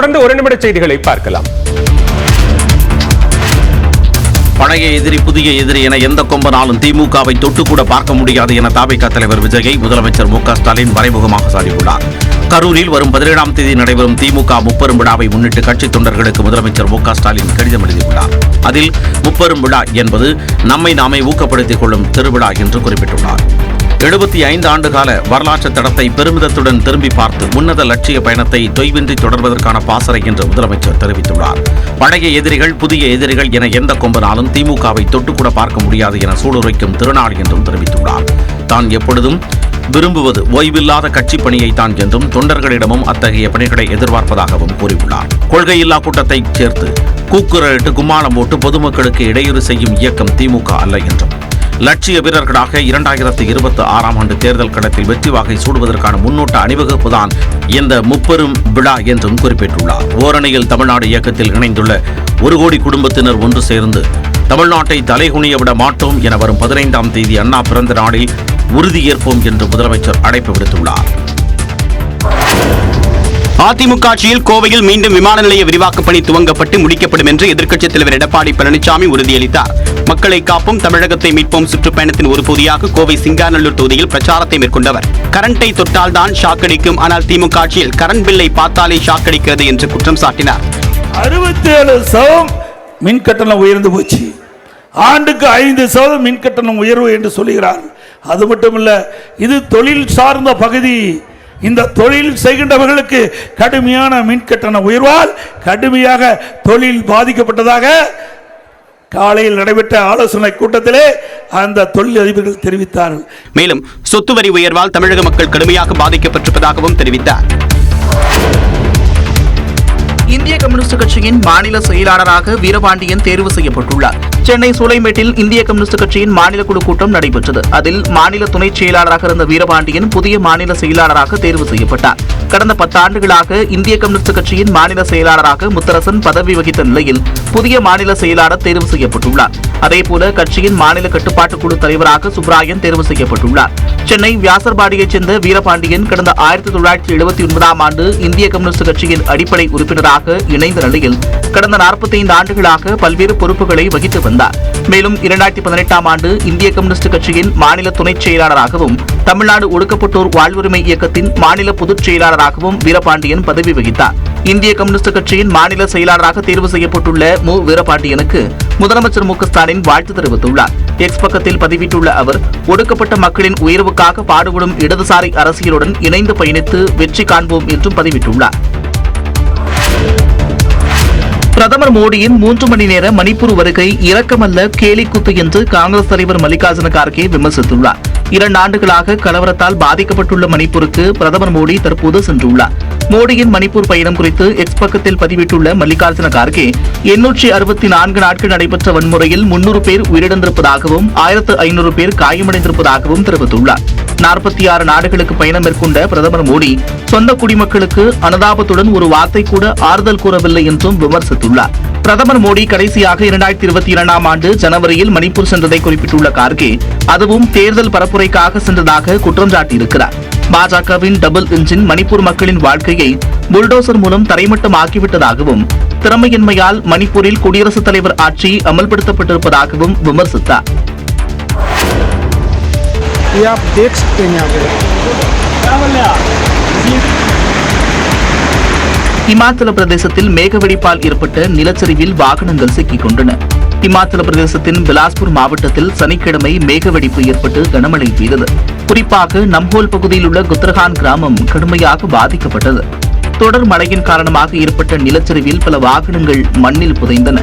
தொடர்ந்து ஒரு நிமிட செய்திகளை பார்க்கலாம். பழைய எதிரி புதிய எதிரி என எந்த கொம்பனாலும் திமுகவை தொட்டு கூட பார்க்க முடியாது என தாபிக தலைவர் விஜயை முதலமைச்சர் மு ஸ்டாலின் மறைமுகமாக சாடியுள்ளார். கரூரில் வரும் பதினேழாம் தேதி நடைபெறும் திமுக முப்பெரும் விழாவை முன்னிட்டு கட்சி தொண்டர்களுக்கு முதலமைச்சர் மு ஸ்டாலின் கடிதம் எழுதியுள்ளார். அதில் முப்பெரும் விழா என்பது நம்மை நாமே ஊக்கப்படுத்திக் கொள்ளும் திருவிழா என்று குறிப்பிட்டுள்ளார். எழுபத்தி ஐந்து ஆண்டுகால வரலாற்று தடத்தை பெருமிதத்துடன் திரும்பி பார்த்து உன்னத லட்சிய பயணத்தை தொய்வின்றி தொடர்வதற்கான பாசறை என்று முதலமைச்சர் தெரிவித்துள்ளார். பழைய எதிரிகள் புதிய எதிரிகள் என எந்த கொம்பனாலும் திமுகவை தொட்டுக்கூட பார்க்க முடியாது என சூளுரைக்கும் திருநாள் என்றும் தெரிவித்துள்ளார். தான் எப்பொழுதும் விரும்புவது ஓய்வில்லாத கட்சி பணியை தான் என்றும் தொண்டர்களிடமும் அத்தகைய பணிகளை எதிர்பார்ப்பதாகவும் கூறியுள்ளார். கொள்கையில்லா கூட்டத்தை சேர்த்து கூக்குரலிட்டு கும்மாளம் போட்டு பொதுமக்களுக்கு இடையூறு செய்யும் இயக்கம் திமுக அல்ல என்றும் லட்சிய வீரர்களாக இரண்டாயிரத்தி இருபத்தி ஆறாம் ஆண்டு தேர்தல் களத்தில் வெற்றி வாகை சூடுவதற்கான முன்னோட்ட அணிவகுப்புதான் இந்த முப்பெரும் விழா என்றும் குறிப்பிட்டுள்ளார். ஓரணியில் தமிழ்நாடு இயக்கத்தில் இணைந்துள்ள ஒரு கோடி குடும்பத்தினர் ஒன்று சேர்ந்து தமிழ்நாட்டை தலைகுனிய விட மாட்டோம் என வரும் பதினைந்தாம் தேதி அண்ணா பிறந்த நாளில் உறுதியேற்போம் என்று முதலமைச்சர் அழைப்பு விடுத்துள்ளார். அதிமுக ஆட்சியில் கோவையில் மீண்டும் விமான நிலைய விரிவாக்கப் பணி துவங்கப்பட்டு முடிக்கப்படும் என்று எதிர்க்கட்சித் தலைவர் எடப்பாடி பழனிசாமி உறுதியளித்தார். மக்களை காப்போம் தமிழகத்தை மீட்போம் சுற்றுப்பயணத்தின் ஒரு பகுதியாக கோவை சிங்காநல்லூர் தொகுதியில் பிரச்சாரத்தை மேற்கொண்டவர். கரண்டை தொட்டால்தான் ஷாக் அடிக்கும் ஆனால் திமுக ஆட்சியில் கரண்ட் பில்லை பார்த்தாலே ஷாக் அடிக்கிறது என்று குற்றம் சாட்டினார். அறுபத்தேழு சதம் மின் கட்டணம் உயர்ந்து போச்சு. ஆண்டுக்கு ஐந்து சதவீதம் மின் கட்டணம் உயர்வு என்று சொல்லுகிறார் அது மட்டுமல்ல இது தொழில் சார்ந்த பகுதி. இந்த தொழில் செய்கின்றவர்களுக்கு கடுமையான மின் கட்டண உயர்வால் கடுமையாக தொழில் பாதிக்கப்பட்டதாக காலையில் நடைபெற்ற ஆலோசனை கூட்டத்திலே அந்த தொழில் அதிபர்கள் தெரிவித்தார்கள். மேலும் சொத்து வரி உயர்வால் தமிழக மக்கள் கடுமையாக பாதிக்கப்பட்டிருப்பதாகவும் தெரிவித்தார். இந்திய கம்யூனிஸ்ட் கட்சியின் மாநில செயலாளராக வீரபாண்டியன் தேர்வு செய்யப்பட்டுள்ளார். சென்னை சூளைமேட்டில் இந்திய கம்யூனிஸ்ட் கட்சியின் மாநில குழு கூட்டம் நடைபெற்றது. அதில் மாநில துணைச் செயலாளராக இருந்த வீரபாண்டியன் புதிய மாநில செயலாளராக தேர்வு செய்யப்பட்டார். கடந்த பத்தாண்டுகளாக இந்திய கம்யூனிஸ்ட் கட்சியின் மாநில செயலாளராக முத்தரசன் பதவி வகித்த நிலையில் புதிய மாநில செயலாளர் தேர்வு செய்யப்பட்டுள்ளார். அதேபோல கட்சியின் மாநில கட்டுப்பாட்டு குழு தலைவராக சுப்ராயன் தேர்வு செய்யப்பட்டுள்ளார். சென்னை வியாசர்பாடியைச் சேர்ந்த வீரபாண்டியன் கடந்த ஆயிரத்தி தொள்ளாயிரத்தி எழுபத்தி ஒன்பதாம் ஆண்டு இந்திய கம்யூனிஸ்ட் கட்சியின் அடிப்படை உறுப்பினராக இணைந்த நிலையில் கடந்த 45 ஆண்டுகளாக பல்வேறு பொறுப்புகளை வகித்து வந்தார். வந்தார் மேலும் இரண்டாயிரத்தி பதினெட்டாம் ஆண்டு இந்திய கம்யூனிஸ்ட் கட்சியின் மாநில துணைச் செயலாளராகவும் தமிழ்நாடு ஒடுக்கப்பட்டோர் வாழ்வுரிமை இயக்கத்தின் மாநில பொதுச் செயலாளராகவும் வீரபாண்டியன் பதவி வகித்தார். இந்திய கம்யூனிஸ்ட் கட்சியின் மாநில செயலாளராக தேர்வு செய்யப்பட்டுள்ள மு. வீரபாண்டியனுக்கு முதலமைச்சர் மு. ஸ்டாலின் வாழ்த்து தெரிவித்துள்ளார். எக்ஸ் பக்கத்தில் பதிவிட்டுள்ள அவர் ஒடுக்கப்பட்ட மக்களின் உயர்வுக்காக பாடுபடும் இடதுசாரி அரசியலுடன் இணைந்து பயணித்து வெற்றி காண்போம் என்றும் பதிவிட்டுள்ளார். பிரதமர் மோடியின் மூன்று மணி நேர மணிப்பூர் வருகை இரக்கமல்ல கேலிக்குத்து என்று காங்கிரஸ் தலைவர் மல்லிகார்ஜுன கார்கே விமர்சித்துள்ளார். இரண்டு ஆண்டுகளாக கலவரத்தால் பாதிக்கப்பட்டுள்ள மணிப்பூருக்கு பிரதமர் மோடி தற்போது சென்றுள்ளார். மோடியின் மணிப்பூர் பயணம் குறித்து எக்ஸ் பக்கத்தில் பதிவிட்டுள்ள மல்லிகார்ஜுன கார்கே எண்ணூற்றி அறுபத்தி நான்கு நாட்கள் நடைபெற்ற வன்முறையில் முன்னூறு பேர் உயிரிழந்திருப்பதாகவும் ஆயிரத்து ஐநூறு பேர் காயமடைந்திருப்பதாகவும் தெரிவித்துள்ளார். நாற்பத்தி ஆறு நாடுகளுக்கு பயணம் மேற்கொண்ட பிரதமர் மோடி சொந்த குடிமக்களுக்கு அனுதாபத்துடன் ஒரு வார்த்தை கூட ஆறுதல் கூறவில்லை என்றும் விமர்சித்துள்ளார். பிரதமர் மோடி கடைசியாக இரண்டாயிரத்தி இருபத்தி இரண்டாம் ஆண்டு ஜனவரியில் மணிப்பூர் சென்றதை குறிப்பிட்டுள்ள கார்கே அதுவும் தேர்தல் பரப்புரைக்காக சென்றதாக குற்றம் சாட்டியிருக்கிறார். பாஜகவின் டபுள் இன்ஜின் மணிப்பூர் மக்களின் வாழ்க்கையை புல்டோசர் மூலம் தரைமட்டம் ஆக்கிவிட்டதாகவும் திறமையின்மையால் மணிப்பூரில் குடியரசுத் தலைவர் ஆட்சி அமல்படுத்தப்பட்டிருப்பதாகவும் விமர்சித்தார். ये आप देख सकते हैं यहाँ पे இமாச்சல பிரதேசத்தில் மேகவெடிப்பால் ஏற்பட்ட நிலச்சரிவில் வாகனங்கள் சிக்கிக் கொண்டன இமாச்சல பிரதேசத்தின் பிலாஸ்பூர் மாவட்டத்தில் சனிக்கிழமை மேகவெடிப்பு ஏற்பட்டு கனமழை பெய்தது குறிப்பாக நம்ஹோல் பகுதியில் உள்ள குத்ரகான் கிராமம் கடுமையாக பாதிக்கப்பட்டது தொடர் மழையின் காரணமாக ஏற்பட்ட நிலச்சரிவில் பல வாகனங்கள் மண்ணில் புதைந்தன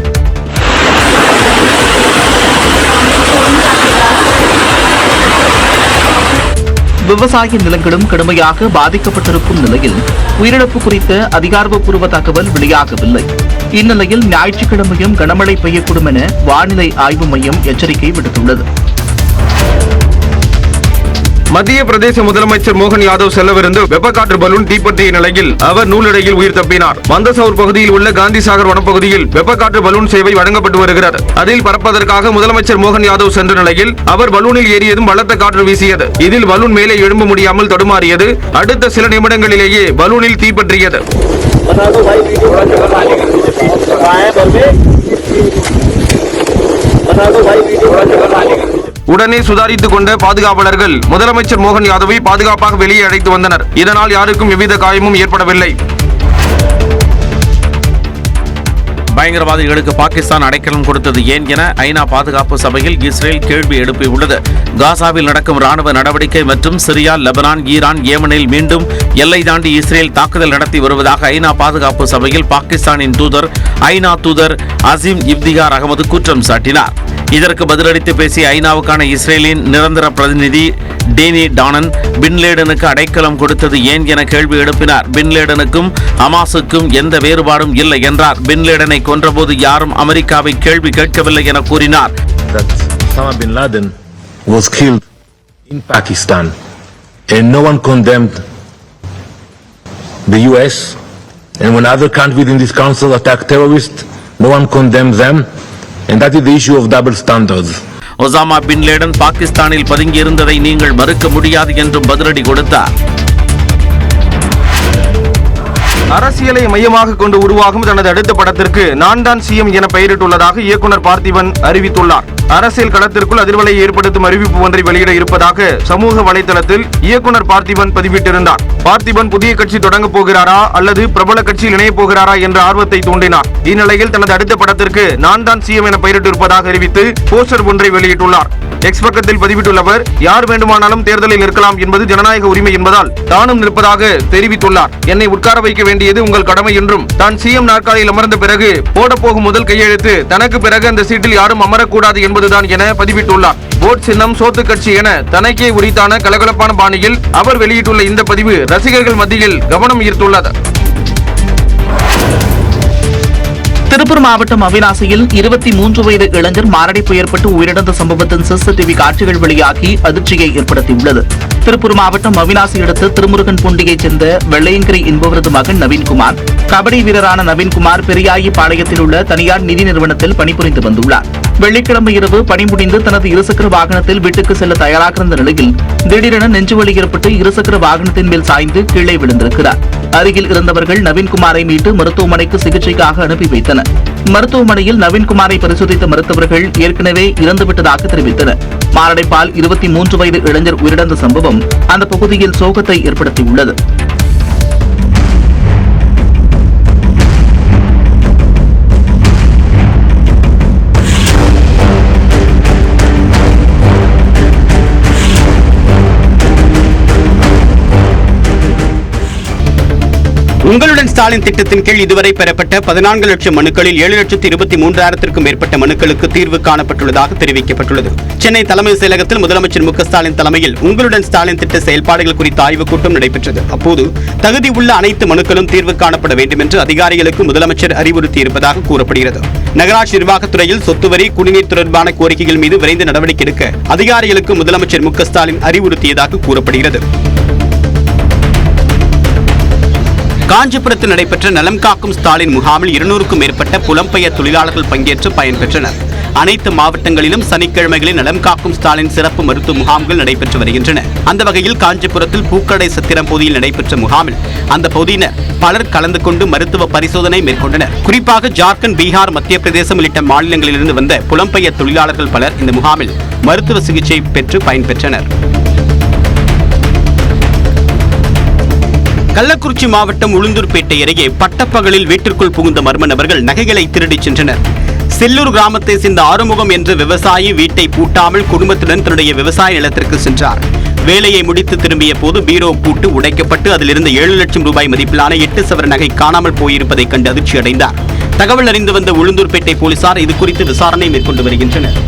விவசாய நிலங்களும் கடுமையாக பாதிக்கப்பட்டிருக்கும் நிலையில் உயிரிழப்பு குறித்த அதிகாரப்பூர்வ தகவல் வெளியாகவில்லை. இந்நிலையில் ஞாயிற்றுக்கிழமையும் கனமழை பெய்யக்கூடும் என வானிலை ஆய்வு மையம் எச்சரிக்கை விடுத்துள்ளது. மத்திய பிரதேச முதலமைச்சர் மோகன் யாதவ் செல்லவிருந்து வெப்பக்காற்று பலூன் தீப்பற்றிய நிலையில் அவர் நூலடையில் உயிர் தப்பினார். மந்தசவுர் பகுதியில் உள்ள காந்தி சாகர் வனப்பகுதியில் வெப்பக்காற்று பலூன் சேவை வழங்கப்பட்டு வருகிறது. அதில் பறப்பதற்காக முதலமைச்சர் மோகன் யாதவ் சென்ற நிலையில் அவர் பலூனில் ஏறியதும் பலத்த காற்று வீசியது. இதில் பலூன் மேலே எழும்ப முடியாமல் தடுமாறியது. அடுத்த சில நிமிடங்களிலேயே பலூனில் தீப்பற்றியது. உடனே சுதாரித்துக் கொண்ட பாதுகாவலர்கள் முதலமைச்சர் மோகன் யாதவை பாதுகாப்பாக வெளியே அழைத்து வந்தனர். இதனால் யாருக்கும் எவ்வித காயமும் ஏற்படவில்லை. பயங்கரவாதிகளுக்கு பாகிஸ்தான் அடைக்கலம் கொடுத்தது ஏன் என ஐநா பாதுகாப்பு சபையில் இஸ்ரேல் கேள்வி எழுப்பியுள்ளது காசாவில் நடக்கும் ராணுவ நடவடிக்கை மற்றும் சிரியா லெபனான் ஈரான் ஏமனில் மீண்டும் எல்லை தாண்டி இஸ்ரேல் தாக்குதல் நடத்தி வருவதாக ஐநா பாதுகாப்பு சபையில் பாகிஸ்தானின் தூதர் ஐநா தூதர் அசீம் இப்திகார் அகமது குற்றம் சாட்டினார். இதற்கு பதிலளித்து பேசிய ஐநாவுக்கான இஸ்ரேலின் நிரந்தர பிரதிநிதி டேனி டானன் பின்லேடனுக்கு அடைக்கலம் கொடுத்தது ஏன் என கேள்வி எழுப்பினார் பின்லேடனுக்கும் அமாசுக்கும் எந்த வேறுபாடும் இல்லை என்றார் பின்லேடனை கொன்றபோது யாரும் அமெரிக்காவை கேள்வி கேட்கவில்லை என கூறினார் was killed in Pakistan and no one condemned the US and when other countries in this council attack terrorists, no one condemned them and that is the issue of double standards. Osama bin Laden பாகிஸ்தானில் பதுங்கியிருந்ததை நீங்கள் மறுக்க முடியாது என்றும் பதிலடி கொடுத்தார். அரசியலை மையமாக கொண்டு உருவாகும் தனது அடுத்த படத்திற்கு நான் தான் சிஎம் என பெயரிட்டுள்ளதாக இயக்குனர் பார்த்திபன் அறிவித்துள்ளார். அரசியல் களத்திற்குள் அதிர்வலை ஏற்படுத்தும் அறிவிப்பு ஒன்றை வெளியிட இருப்பதாக சமூக வலைதளத்தில் இயக்குனர் பார்த்திபன் பதிவிட்டிருந்தார். பார்த்திபன் புதிய கட்சி தொடங்கப் போகிறாரா அல்லது பிரபல கட்சியில் இணையப் போகிறாரா என்ற ஆர்வத்தை தூண்டினார். இந்நிலையில் தனது அடுத்த படத்திற்கு நான் தான் சிஎம் என பெயரிட்டிருப்பதாக அறிவித்து போஸ்டர் ஒன்றை வெளியிட்டுள்ளார். எக்ஸ் பக்கத்தில் பதிவிட்டுள்ளவர் யார் வேண்டுமானாலும் தேர்தலில் நிற்கலாம் என்பது ஜனநாயக உரிமை என்பதால் தானும் நிற்பதாக தெரிவித்துள்ளார். என்னை உட்கார வைக்க வேண்டியது உங்கள் கடமை என்றும் தான் சிஎம் நாற்காலியில் அமர்ந்த பிறகு போடப்போகும் முதல் கையெழுத்து தனக்கு பிறகு அந்த சீட்டில் யாரும் அமரக்கூடாது என்பதுதான் என பதிவிட்டுள்ளார். போட் சின்னம் சோத்து கட்சி என தனக்கே உரித்தான கலகலப்பான பாணியில் அவர் வெளியிட்டுள்ள இந்த பதிவு ரசிகர்கள் மத்தியில் கவனம் ஈர்த்துள்ளது. திருப்பூர் மாவட்டம் அவிநாசியில் இருபத்தி மூன்று வயது இளைஞர் மாரடைப்பு ஏற்பட்டு உயிரிழந்த சம்பவத்தின் சிசிடிவி காட்சிகள் வெளியாகி அதிர்ச்சியை ஏற்படுத்தியுள்ளது. திருப்பூர் மாவட்டம் அவிநாசி அடுத்த திருமுருகன் பூண்டியைச் சேர்ந்த வெள்ளையங்கிரி என்பவரது மகன் நவீன்குமார். கபடி வீரரான நவீன்குமார் பெரியாயி பாளையத்தில் உள்ள தனியார் நிதி நிறுவனத்தில் பணிபுரிந்து வந்துள்ளார். வெள்ளிக்கிழமை இரவு பணி முடிந்து தனது இருசக்கர வாகனத்தில் வீட்டுக்கு செல்ல தயாராக இருந்த நிலையில் திடீரென நெஞ்சுவலி ஏற்பட்டு இருசக்கர வாகனத்தின் மேல் சாய்ந்து கீழே விழுந்திருக்கிறார். அருகில் இருந்தவர்கள் நவீன்குமாரை மீட்டு மருத்துவமனைக்கு சிகிச்சைக்காக அனுப்பி வைத்தனர். மருத்துவமனையில் நவீன்குமாரை பரிசோதித்த மருத்துவர்கள் ஏற்கனவே இறந்துவிட்டதாக தெரிவித்தனர். மாரடைப்பால் இருபத்தி மூன்று வயது இளைஞர் உயிரிழந்த சம்பவம் அந்த பகுதியில் சோகத்தை ஏற்படுத்தியுள்ளது. உங்களுடன் ஸ்டாலின் திட்டத்தின் கீழ் இதுவரை பெறப்பட்ட பதினான்கு லட்சம் மனுக்களில் ஏழு லட்சத்து இருபத்தி மூன்றாயிரத்திற்கும் மேற்பட்ட மனுக்களுக்கு தீர்வு காணப்பட்டுள்ளதாக தெரிவிக்கப்பட்டுள்ளது. சென்னை தலைமை செயலகத்தில் முதலமைச்சர் மு ஸ்டாலின் தலைமையில் உங்களுடன் ஸ்டாலின் திட்ட செயல்பாடுகள் குறித்த ஆய்வுக் கூட்டம் நடைபெற்றது. அப்போது தகுதி உள்ள அனைத்து மனுக்களும் தீர்வு காணப்பட வேண்டும் என்று அதிகாரிகளுக்கு முதலமைச்சர் அறிவுறுத்தியிருப்பதாக கூறப்படுகிறது. நகராட்சி நிர்வாகத்துறையில் சொத்து வரி குடிநீர் தொடர்பான கோரிக்கைகள் மீது விரைந்து நடவடிக்கை எடுக்க அதிகாரிகளுக்கு முதலமைச்சர் மு ஸ்டாலின் அறிவுறுத்தியதாக கூறப்படுகிறது. காஞ்சிபுரத்தில் நடைபெற்ற நலம் காக்கும் ஸ்டாலின் முகாமில் இருநூறுக்கும் மேற்பட்ட புலம்பெயர் தொழிலாளர்கள் பங்கேற்று பயன்பெற்றனர். அனைத்து மாவட்டங்களிலும் சனிக்கிழமைகளில் நலம் காக்கும் ஸ்டாலின் சிறப்பு மருத்துவ முகாம்கள் நடைபெற்று வருகின்றன. அந்த வகையில் காஞ்சிபுரத்தில் பூக்கடை சத்திரம் பகுதியில் நடைபெற்ற முகாமில் அந்த பகுதியினர் பலர் கலந்து கொண்டு மருத்துவ பரிசோதனை மேற்கொண்டனர். குறிப்பாக ஜார்க்கண்ட் பீகார் மத்திய பிரதேசம் உள்ளிட்ட மாநிலங்களிலிருந்து வந்த புலம்பெயர் தொழிலாளர்கள் பலர் இந்த முகாமில் மருத்துவ சிகிச்சை பெற்று பயன்பெற்றனர். கள்ளக்குறிச்சி மாவட்டம் உளுந்தூர்பேட்டை அருகே பட்டப்பகலில் வீட்டிற்குள் புகுந்த மர்ம நபர்கள் நகைகளை திருடிச் சென்றனர். செல்லூர் கிராமத்தை சேர்ந்த ஆறுமுகம் என்ற விவசாயி வீட்டை பூட்டாமல் குடும்பத்துடன் தன்னுடைய விவசாய நிலத்திற்கு சென்றார். வேலையை முடித்து திரும்பிய போது பீரோ பூட்டு உடைக்கப்பட்டு அதிலிருந்து ஏழு லட்சம் ரூபாய் மதிப்பிலான எட்டு சவர நகை காணாமல் போயிருப்பதைக் கண்டு அதிர்ச்சி அடைந்தார் தகவல் அறிந்து வந்த உளுந்தூர்பேட்டை போலீசார் இது குறித்து விசாரணை மேற்கொண்டு வருகின்றனர்.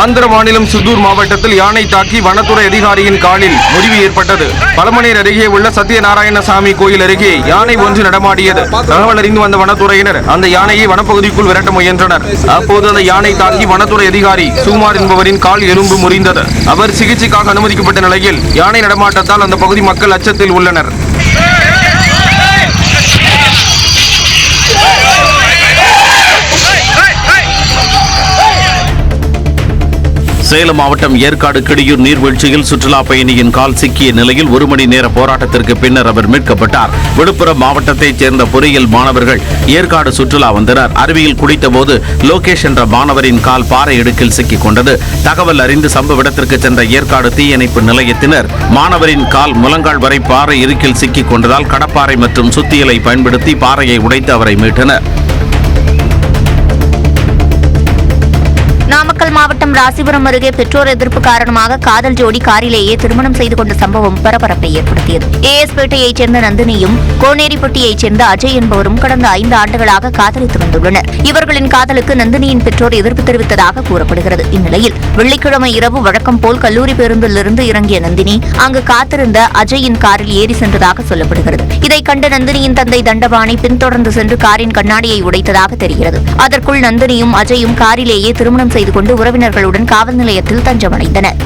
ஆந்திர மாநிலம் சித்தூர் மாவட்டத்தில் யானை தாக்கி வனத்துறை அதிகாரியின் காலில் முறிவு ஏற்பட்டது. பழமனேர் அருகே உள்ள சத்யநாராயணசாமி கோயில் அருகே யானை ஒன்று நடமாடியது. தகவல் அறிந்து வந்த வனத்துறையினர் அந்த யானையை வனப்பகுதிக்குள் விரட்ட முயன்றனர். அப்போது அந்த யானை தாக்கி வனத்துறை அதிகாரி சுகுமார் என்பவரின் கால் எலும்பு முறிந்தது. அவர் சிகிச்சைக்காக அனுமதிக்கப்பட்ட நிலையில் யானை நடமாட்டத்தால் அந்த பகுதி மக்கள் அச்சத்தில் உள்ளனர். சேலம் மாவட்டம் ஏற்காடு கிடியூர் நீர்வீழ்ச்சியில் சுற்றுலா பயணியின் கால் சிக்கிய நிலையில் ஒரு மணி நேர போராட்டத்திற்கு பின்னர் அவர் மீட்கப்பட்டார். விழுப்புரம் மாவட்டத்தைச் சேர்ந்த பொறியியல் மாணவர்கள் ஏற்காடு சுற்றுலா வந்தனர். அருவியில் குடித்தபோது லோகேஷ் என்ற மாணவரின் கால் பாறை இடுக்கில் சிக்கிக் கொண்டது. தகவல் அறிந்து சம்பவ இடத்திற்கு சென்ற ஏற்காடு தீயணைப்பு நிலையத்தினர் மாணவரின் கால் முழங்கால் வரை பாறை இடுக்கில் சிக்கிக் கொண்டதால் கடப்பாறை மற்றும் சுத்தியலை பயன்படுத்தி பாறையை உடைத்து அவரை மீட்டனர். நாமக்கல் மாவட்டம் ராசிபுரம் அருகே பெற்றோர் எதிர்ப்பு காரணமாக காதல் ஜோடி காரிலேயே திருமணம் செய்து கொண்ட சம்பவம் பரபரப்பை ஏற்படுத்தியது. ஏஎஸ்பேட்டையைச் சேர்ந்த நந்தினியும் கோனேரிப்பட்டியைச் சேர்ந்த அஜய் என்பவரும் கடந்த ஐந்து ஆண்டுகளாக காதலித்து வந்துள்ளனர். இவர்களின் காதலுக்கு நந்தினியின் பெற்றோர் எதிர்ப்பு தெரிவித்ததாக கூறப்படுகிறது. இந்நிலையில் வெள்ளிக்கிழமை இரவு வழக்கம் போல் கல்லூரி பேருந்திலிருந்து இறங்கிய நந்தினி அங்கு காத்திருந்த அஜயின் காரில் ஏறி சென்றதாக சொல்லப்படுகிறது. இதை கண்ட நந்தினியின் தந்தை தண்டபாணி பின்தொடர்ந்து சென்று காரின் கண்ணாடியை உடைத்ததாக தெரிகிறது. அதற்குள் நந்தினியும் அஜயும் காரிலேயே திருமணம் செய்து கொண்டு உறவினர்களுடன் காவல் நிலையத்தில் தஞ்சமடைந்தனர்.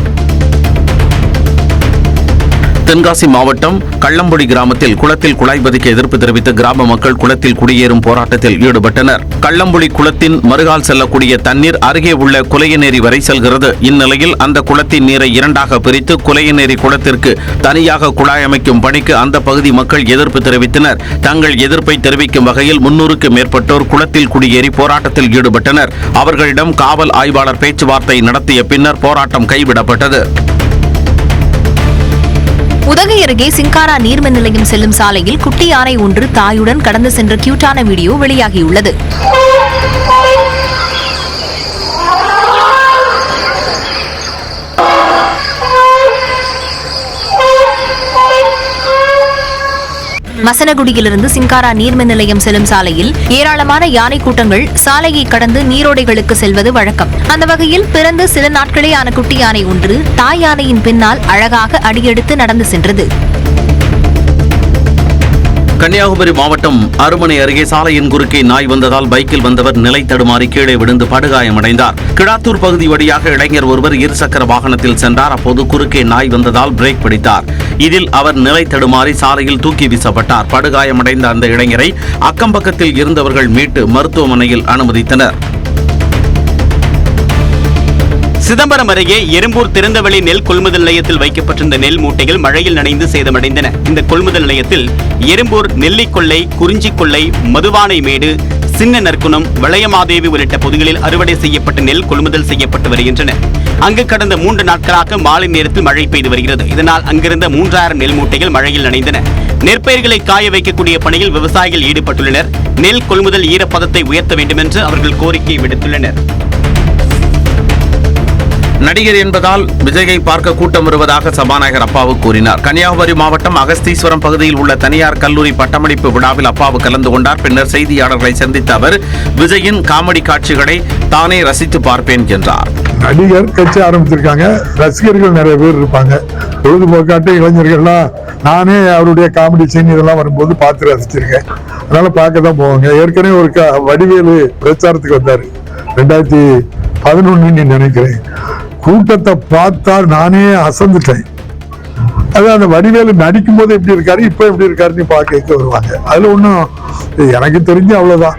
தென்காசி மாவட்டம் கள்ளம்பொடி கிராமத்தில் குளத்தில் குழாய் பதிக்க எதிர்ப்பு தெரிவித்து கிராம மக்கள் குளத்தில் குடியேறும் போராட்டத்தில் ஈடுபட்டனர். கள்ளம்பொடி குளத்தின் மறுகால் செல்லக்கூடிய தண்ணீர் அருகே உள்ள குலையநேரி வரை செல்கிறது. இந்நிலையில் அந்த குளத்தின் நீரை இரண்டாக பிரித்து குலையநேரி குளத்திற்கு தனியாக குழாய் அமைக்கும் பணிக்கு அந்த பகுதி மக்கள் எதிர்ப்பு தெரிவித்தனர். தங்கள் எதிர்ப்பை தெரிவிக்கும் வகையில் முன்னூறுக்கு மேற்பட்டோர் குளத்தில் குடியேறி போராட்டத்தில் ஈடுபட்டனர். அவர்களிடம் காவல் ஆய்வாளர் பேச்சுவார்த்தை நடத்திய பின்னர் போராட்டம் கைவிடப்பட்டது. உதகை அருகே சிங்காரா நீர்மின் நிலையம் செல்லும் சாலையில் குட்டி யானை ஒன்று தாயுடன் கடந்து சென்ற கியூட்டான வீடியோ வெளியாகியுள்ளது. மசனகுடியிலிருந்து சிங்காரா நீர்மின் நிலையம் செல்லும் சாலையில் ஏராளமான யானை கூட்டங்கள் சாலையை கடந்து நீரோடைகளுக்கு செல்வது வழக்கம். அந்த வகையில் பிறந்து சில நாட்களே ஆன குட்டி யானை ஒன்று தாய் யானையின் பின்னால் அழகாக அடியெடுத்து நடந்து சென்றது. கன்னியாகுமரி மாவட்டம் அருமனை அருகே சாலையின் குறுக்கே நாய் வந்ததால் பைக்கில் வந்தவர் நிலை தடுமாறி கீழே விழுந்து படுகாயமடைந்தார். கிடாத்தூர் பகுதி வழியாக இளைஞர் ஒருவர் இருசக்கர வாகனத்தில் சென்றார். அப்போது குறுக்கே நாய் வந்ததால் பிரேக் பிடித்தார். இதில் அவர் நிலை தடுமாறி சாலையில் தூக்கி வீசப்பட்டார். படுகாயமடைந்த அந்த இளைஞரை அக்கம்பக்கத்தில் இருந்தவர்கள் மீட்டு மருத்துவமனையில் அனுமதித்தனர். சிதம்பரம் அருகே எறும்பூர் திறந்தவெளி நெல் கொள்முதல் நிலையத்தில் வைக்கப்பட்டிருந்த நெல் மூட்டைகள் மழையில் நனைந்து சேதமடைந்தன. இந்த கொள்முதல் நிலையத்தில் எறும்பூர் நெல்லிக்கொள்ளை குறிஞ்சிக்கொள்ளை மதுவானை மேடு சின்ன நற்குணம் வளையமாதேவி உள்ளிட்ட பகுதிகளில் அறுவடை செய்யப்பட்ட நெல் கொள்முதல் செய்யப்பட்டு வருகின்றன. அங்கு கடந்த மூன்று நாட்களாக மாலை நேரத்தில் மழை பெய்து வருகிறது. இதனால் அங்கிருந்த மூன்றாயிரம் நெல் மூட்டைகள் மழையில் நனைந்தன. நெற்பயிர்களை காய வைக்கக்கூடிய பணியில் விவசாயிகள் ஈடுபட்டுள்ளனர். நெல் கொள்முதல் ஈரப்பதத்தை உயர்த்த வேண்டுமென்று அவர்கள் கோரிக்கை விடுத்துள்ளனர். நடிகர் என்பதால் விஜயை பார்க்க கூட்டம் வருவதாக சபாநாயகர் அப்பாவு கூறினார். கன்னியாகுமரி மாவட்டம் அகஸ்தீஸ்வரம் பகுதியில் உள்ள தனியார் கல்லூரி பட்டமளிப்பு விழாவில் அப்பாவு கலந்து கொண்டார். பின்னர் செய்தியாளர்களை சந்தித்த அவர் விஜயின் காமெடி காட்சிகளை தானே ரசித்து பார்ப்பேன் என்றார். நடிகர் கட்சி ஆரம்பிச்சிருக்காங்க. ரசிகர்கள் நிறைய பேர் இருப்பாங்க. பொழுதுபோக்காட்டு இளைஞர்கள்லாம் நானே அவருடைய காமெடி சீன் இதெல்லாம் வரும்போது பார்த்து ரசிச்சிருக்கேன். அதனால பார்க்க தான் போவாங்க. ஏற்கனவே ஒரு க- வடிவேலு பிரச்சாரத்துக்கு வந்தார். ரெண்டாயிரத்தி பதினொன்னு நினைக்கிறேன். கூட்டத்தை பார்த்தா நானே அசந்துட்டேன். அது அந்த வடிவேலு நடிக்கும் போது எப்படி இருக்காரு இப்போ எப்படி இருக்காருன்னு பார்க்க வருவாங்க. அதில் ஒன்றும் எனக்கு தெரிஞ்சு அவ்வளோதான்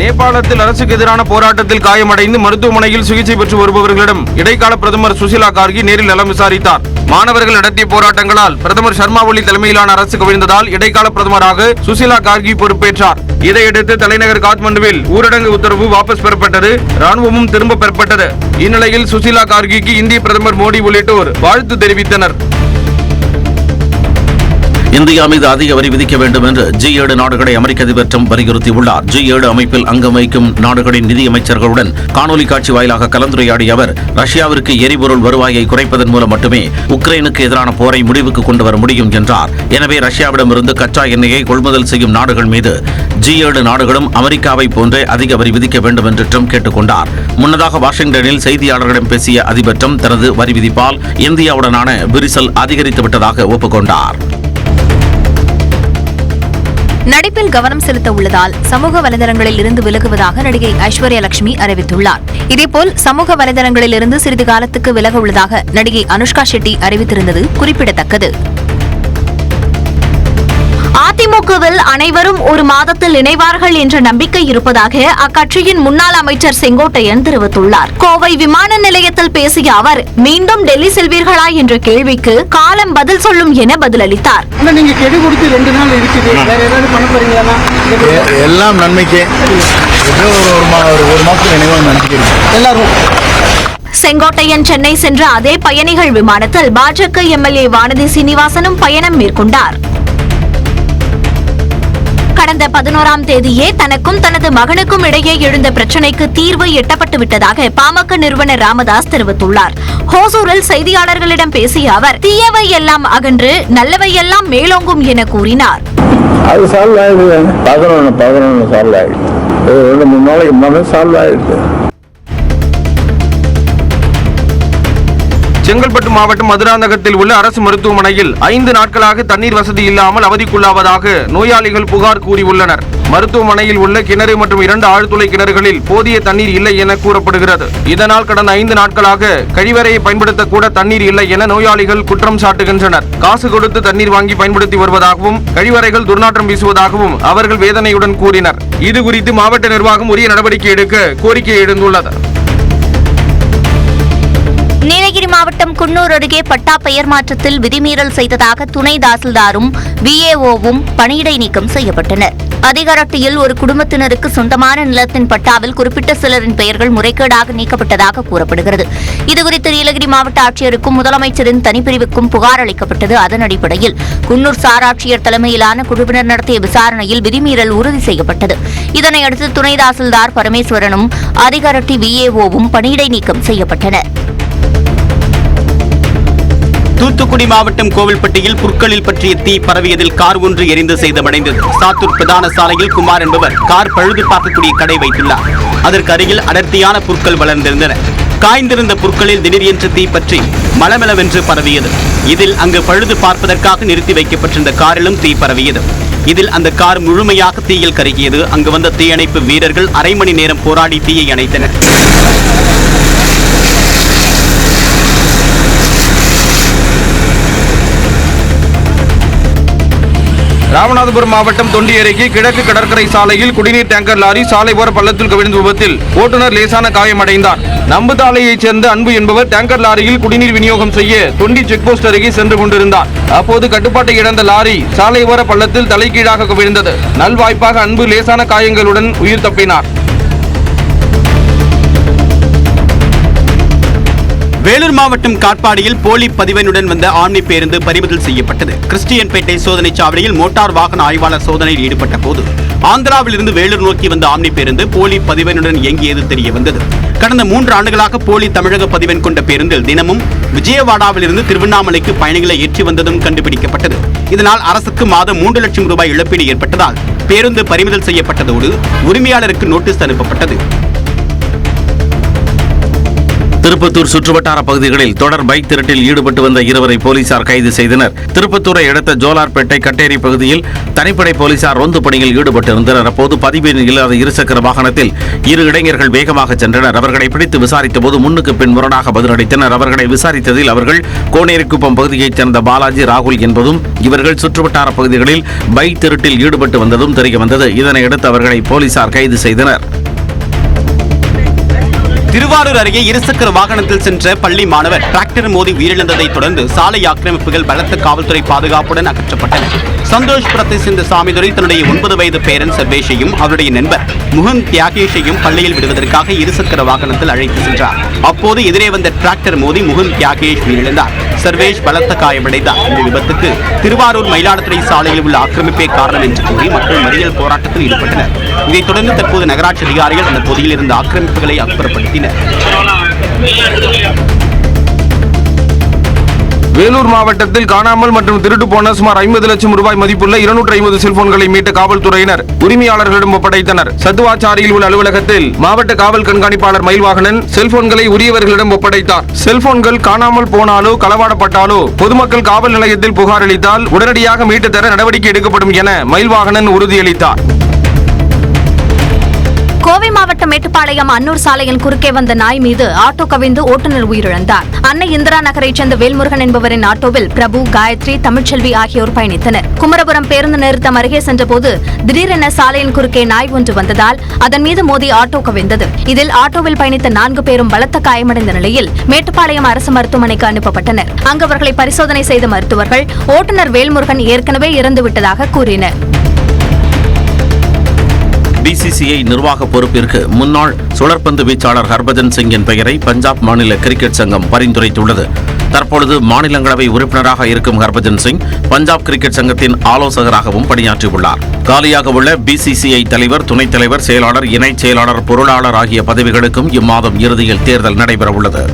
நேபாளத்தில் அரசுக்கு எதிரான போராட்டத்தில் காயமடைந்து மருத்துவமனையில் சிகிச்சை பெற்று வருபவர்களிடம் இடைக்கால பிரதமர் சுசிலா கார்கி நேரில் நலம் விசாரித்தார். மாணவர்கள் நடத்திய போராட்டங்களால் பிரதமர் சர்மா ஒலி தலைமையிலான அரசு கவிழ்ந்ததால் இடைக்கால பிரதமராக சுசிலா கார்கி பொறுப்பேற்றார். இதையடுத்து தலைநகர் காத்மண்டுவில் ஊரடங்கு உத்தரவு வாபஸ் பெறப்பட்டது ராணுவமும் திரும்ப பெறப்பட்டது. இந்நிலையில் சுசிலா கார்கிக்கு இந்திய பிரதமர் மோடி உள்ளிட்டோர் வாழ்த்து தெரிவித்தனர். இந்தியா மீது அதிக வரி விதிக்க வேண்டும் என்று ஜி ஏழு நாடுகளை அமெரிக்க அதிபர் ட்ரம்ப் வலியுறுத்தியுள்ளார். ஜி ஏழு அமைப்பில் அங்கம் வகிக்கும் நாடுகளின் நிதியமைச்சர்களுடன் காணொலி காட்சி வாயிலாக கலந்துரையாடிய அவர் ரஷ்யாவிற்கு எரிபொருள் வருவாயை குறைப்பதன் மூலம் மட்டுமே உக்ரைனுக்கு எதிரான போரை முடிவுக்கு கொண்டு வர முடியும் என்றார். எனவே ரஷ்யாவிடமிருந்து கச்சா எண்ணெயை கொள்முதல் செய்யும் நாடுகள் மீது ஜி ஏழு நாடுகளும் அமெரிக்காவை போன்றே அதிக வரி விதிக்க வேண்டும் என்று ட்ரம்ப் கேட்டுக்கொண்டார். முன்னதாக வாஷிங்டனில் செய்தியாளர்களிடம் பேசிய அதிபர் ட்ரம்ப் தனது வரி விதிப்பால் இந்தியாவுடனான விரிசல் அதிகரித்து விட்டதாக ஒப்புக்கொண்டார். நடிப்பில் கவனம் செலுத்த உள்ளதால் சமூக வலைதளங்களில் இருந்து விலகுவதாக நடிகை ஐஸ்வர்யா லட்சுமி அறிவித்துள்ளார். இதேபோல் சமூக வலைதளங்களில் இருந்து சிறிது காலத்துக்கு விலக உள்ளதாக நடிகை அனுஷ்கா ஷெட்டி அறிவித்திருந்தது குறிப்பிடத்தக்கது. அதிமுகவில் அனைவரும் ஒரு மாதத்தில் இணைவார்கள் என்ற நம்பிக்கை இருப்பதாக அக்கட்சியின் முன்னாள் அமைச்சர் செங்கோட்டையன் தெரிவித்துள்ளார். கோவை விமான நிலையத்தில் பேசிய அவர் மீண்டும் டெல்லி செல்வீர்களா? என்ற கேள்விக்கு காலம் பதில் சொல்லும் என பதிலளித்தார். எல்லாம் நன்மைக்கு. ஒரு மாதம் எல்லாரும். செங்கோட்டையன் சென்னை சென்ற அதே பயணிகள் விமானத்தில் பாஜக எம்எல்ஏ வானதி சீனிவாசனும் பயணம் மேற்கொண்டார். கடந்த பதினோராம் தேதியே தனக்கும் தனது மகனுக்கும் இடையே எழுந்த பிரச்சினைக்கு தீர்வு எட்டப்பட்டு விட்டதாக பாமக நிறுவனர் ராமதாஸ் தெரிவித்துள்ளார். ஹோசூரில் செய்தியாளர்களிடம் பேசிய அவர் தீயவை எல்லாம் அகன்று நல்லவை எல்லாம் மேலோங்கும் என கூறினார். அது சால்வ் ஆயிடுது பதினொன்று பதினொன்று சால்வ் ஆயிடுது ரெண்டு மூணு நாளைக்கு முன்னாடி சால்வ் ஆயிடுது செங்கல்பட்டு மாவட்டம் மதுராந்தகத்தில் உள்ள அரசு மருத்துவமனையில் ஐந்து நாட்களாக தண்ணீர் வசதி இல்லாமல் அவதிக்குள்ளாவதாக நோயாளிகள் புகார் கூறியுள்ளனர். மருத்துவமனையில் உள்ள கிணறு மற்றும் இரண்டு ஆழ்துளை கிணறுகளில் போதிய தண்ணீர் இல்லை என கூறப்படுகிறது. இதனால் கடந்த ஐந்து நாட்களாக கழிவறையை பயன்படுத்த கூட தண்ணீர் இல்லை என நோயாளிகள் குற்றம் சாட்டுகின்றனர். காசு கொடுத்து தண்ணீர் வாங்கி பயன்படுத்தி வருவதாகவும் கழிவறைகள் துர்நாற்றம் வீசுவதாகவும் அவர்கள் வேதனையுடன் கூறினர். இது குறித்து மாவட்ட நிர்வாகம் உரிய நடவடிக்கை எடுக்க கோரிக்கை எழுந்துள்ளது. மாவட்டம் குன்னூர் அருகே பட்டா பெயர் மாற்றத்தில் விதிமீறல் செய்ததாக துணை தாசில்தாரும் விஏஓவும் பணியிடை நீக்கம் செய்யப்பட்டனர். அதிகாரட்டியில் ஒரு குடும்பத்தினருக்கு சொந்தமான நிலத்தின் பட்டாவில் குறிப்பிட்ட சிலரின் பெயர்கள் முறைகேடாக நீக்கப்பட்டதாக கூறப்படுகிறது. இதுகுறித்து நீலகிரி மாவட்ட ஆட்சியருக்கும் முதலமைச்சரின் தனிப்பிரிவுக்கும் புகார் அளிக்கப்பட்டது. அதன் அடிப்படையில் குன்னூர் சாராட்சியர் தலைமையிலான குழுவினர் நடத்திய விசாரணையில் விதிமீறல் உறுதி செய்யப்பட்டது. இதனையடுத்து துணை தாசில்தார் பரமேஸ்வரனும் அதிகாரட்டி விஏஓவும் பணியிடை நீக்கம் செய்யப்பட்டனர். தூத்துக்குடி மாவட்டம் கோவில்பட்டியில் புற்களில் பற்றிய தீ பரவியதில் கார் ஒன்று எரிந்து சேதமடைந்தது. சாத்தூர் பிரதான சாலையில் குமார் என்பவர் கார் பழுது பார்க்கக்கூடிய கடை வைத்துள்ளார். அதற்கு அருகில் அடர்த்தியான புற்கள் வளர்ந்திருந்தன. காய்ந்திருந்த புற்களில் திடீரென்று தீ பற்றி மலமளவென்று பரவியது. இதில் அங்கு பழுது பார்ப்பதற்காக நிறுத்தி வைக்கப்பட்டிருந்த காரிலும் தீ பரவியது. இதில் அந்த கார் முழுமையாக தீயில் கருகியது. அங்கு வந்த தீயணைப்பு வீரர்கள் அரை மணி நேரம் போராடி தீயை அணைத்தனர். ராமநாதபுரம் மாவட்டம் தொண்டி அருகே கிழக்கு கடற்கரை சாலையில் குடிநீர் டேங்கர் லாரி சாலை ஓர பள்ளத்தில் கவிழ்ந்த விபத்தில் ஓட்டுநர் லேசான காயமடைந்தார். நம்புதாலையைச் சேர்ந்த அன்பு என்பவர் டேங்கர் லாரியில் குடிநீர் விநியோகம் செய்ய தொண்டி செக் போஸ்ட் அருகே சென்று கொண்டிருந்தார். அப்போது கட்டுப்பாட்டை இழந்த லாரி சாலை ஓர பள்ளத்தில் தலைகீழாக கவிழ்ந்தது. நல்வாய்ப்பாக அன்பு லேசான காயங்களுடன் உயிர் தப்பினார். வேலூர் மாவட்டம் காட்பாடியில் போலி பதிவெண்ணுடன் வந்த ஆம்னி பேருந்து பறிமுதல் செய்யப்பட்டது. கிறிஸ்டியன்பேட்டை சோதனை சாவடியில் மோட்டார் வாகன ஆய்வாளர் சோதனையில் ஈடுபட்ட போது ஆந்திராவிலிருந்து வேலூர் நோக்கி வந்த ஆம்னி பேருந்து போலி பதிவெண்ணுடன் இயங்கியது தெரிய வந்தது கடந்த மூன்று ஆண்டுகளாக போலி தமிழக பதிவெண் கொண்ட பேருந்தில் தினமும் விஜயவாடாவிலிருந்து திருவண்ணாமலைக்கு பயணிகளை ஏற்றி வந்ததும் கண்டுபிடிக்கப்பட்டது. இதனால் அரசுக்கு மாதம் மூன்று லட்சம் ரூபாய் இழப்பீடு ஏற்பட்டதால் பேருந்து பறிமுதல் செய்யப்பட்டதோடு உரிமையாளருக்கு நோட்டீஸ் அனுப்பப்பட்டது. திருப்பத்தூர் சுற்றுவட்டார பகுதிகளில் தொடர் பைக் திருட்டில் ஈடுபட்டு வந்த இருவரை போலீசார் கைது செய்தனர். திருப்பத்தூரை அடுத்த ஜோலார்பேட்டை கட்டேரி பகுதியில் தனிப்படை போலீசார் ரோந்து பணியில் ஈடுபட்டிருந்தனர். அப்போது பதிவு இல்லாத இருசக்கர வாகனத்தில் இரு இளைஞர்கள் வேகமாக சென்றனர். அவர்களை பிடித்து விசாரித்த போது முன்னுக்கு பின் முரணாக பதிலளித்தனர் அவர்களை விசாரித்ததில் அவர்கள் கோனேரிக்குப்பம் பகுதியைச் சேர்ந்த பாலாஜி ராகுல் என்பதும் இவர்கள் சுற்றுவட்டார பகுதிகளில் பைக் திருட்டில் ஈடுபட்டு வந்ததும் தெரிய வந்தது. இதனையடுத்து அவர்களை போலீசார் கைது செய்தனர். திருவாரூர் அருகே இருசக்கர வாகனத்தில் சென்ற பள்ளி மாணவர் டிராக்டர் மோதி உயிரிழந்ததை தொடர்ந்து சாலை ஆக்கிரமிப்புகள் பலத்த காவல்துறை பாதுகாப்புடன் அகற்றப்பட்டன சந்தோஷ்புரத்தை சேர்ந்த சாமிதுரை தன்னுடைய ஒன்பது வயது பேரன் சர்வேஷையும் அவருடைய நண்பர் முகன் தியாகேஷையும் பள்ளியில் விடுவதற்காக இருசக்கர வாகனத்தில் அழைத்து சென்றார். அப்போது எதிரே வந்த டிராக்டர் மோதி முகன் தியாகேஷ் உயிரிழந்தார். சர்வேஷ் பலத்த காயமடைந்தார். இந்த விபத்துக்கு திருவாரூர் மயிலாடுதுறை சாலையில் உள்ள ஆக்கிரமிப்பே காரணம் என்று கூறி மக்கள் மறியல் போராட்டத்தில் ஈடுபட்டனர். இதைத் தொடர்ந்து தற்போது நகராட்சி அதிகாரிகள் அந்த பகுதியில் இருந்த ஆக்கிரமிப்புகளை அப்புறப்படுத்தினர். வேலூர் மாவட்டத்தில் காணாமல் மற்றும் திருட்டு போன சுமார் ஐம்பது லட்சம் ரூபாய் மதிப்புள்ள இருநூற்றி ஐம்பது செல்போன்களை மீட்ட காவல்துறையினர் உரிமையாளர்களிடம் ஒப்படைத்தனர். சத்துவாச்சாரியில் உள்ள அலுவலகத்தில் மாவட்ட காவல் கண்காணிப்பாளர் மயில்வாகனன் செல்போன்களை உரியவர்களிடம் ஒப்படைத்தார். செல்போன்கள் காணாமல் போனாலோ களவாடப்பட்டாலோ பொதுமக்கள் காவல் நிலையத்தில் புகார் அளித்தால் உடனடியாக மீட்டு தர நடவடிக்கை எடுக்கப்படும் என மயில்வாகனன் உறுதியளித்தார். கோவை மாவட்டம் மேட்டுப்பாளையம் அன்னூர் சாலையின் குறுக்கே வந்த நாய் மீது ஆட்டோ கவிழ்ந்து ஓட்டுநர் உயிரிழந்தார். அன்னை இந்திரா நகரைச் சேர்ந்த வேல்முருகன் என்பவரின் ஆட்டோவில் பிரபு காயத்ரி தமிழ்ச்செல்வி ஆகியோர் பயணித்தனர். குமரபுரம் பேருந்து நிறுத்தம் அருகே சென்றபோது திடீரென சாலையின் குறுக்கே நாய் ஒன்று வந்ததால் அதன் மீது மோதி ஆட்டோ கவிழ்ந்தது. இதில் ஆட்டோவில் பயணித்த நான்கு பேரும் பலத்த காயமடைந்த நிலையில் மேட்டுப்பாளையம் அரசு மருத்துவமனைக்கு அனுப்பப்பட்டனர். அங்கு அவர்களை பரிசோதனை செய்த மருத்துவர்கள் ஓட்டுநர் வேல்முருகன் ஏற்கனவே இறந்துவிட்டதாக கூறினர். பிசிசிஐ நிர்வாக பொறுப்பிற்கு முன்னாள் சுழற்பந்து வீச்சாளர் ஹர்பஜன் சிங்கின் பெயரை பஞ்சாப் மாநில கிரிக்கெட் சங்கம் பரிந்துரைத்துள்ளது. தற்பொழுது மாநிலங்களவை உறுப்பினராக இருக்கும் ஹர்பஜன் சிங் பஞ்சாப் கிரிக்கெட் சங்கத்தின் ஆலோசகராகவும் பணியாற்றியுள்ளார். காலியாக உள்ள பிசிசிஐ தலைவர் துணைத் தலைவர் செயலாளர் இணைச் செயலாளர் பொருளாளர் ஆகிய பதவிகளுக்கும் இம்மாதம் இறுதியில் தேர்தல் நடைபெறவுள்ளது.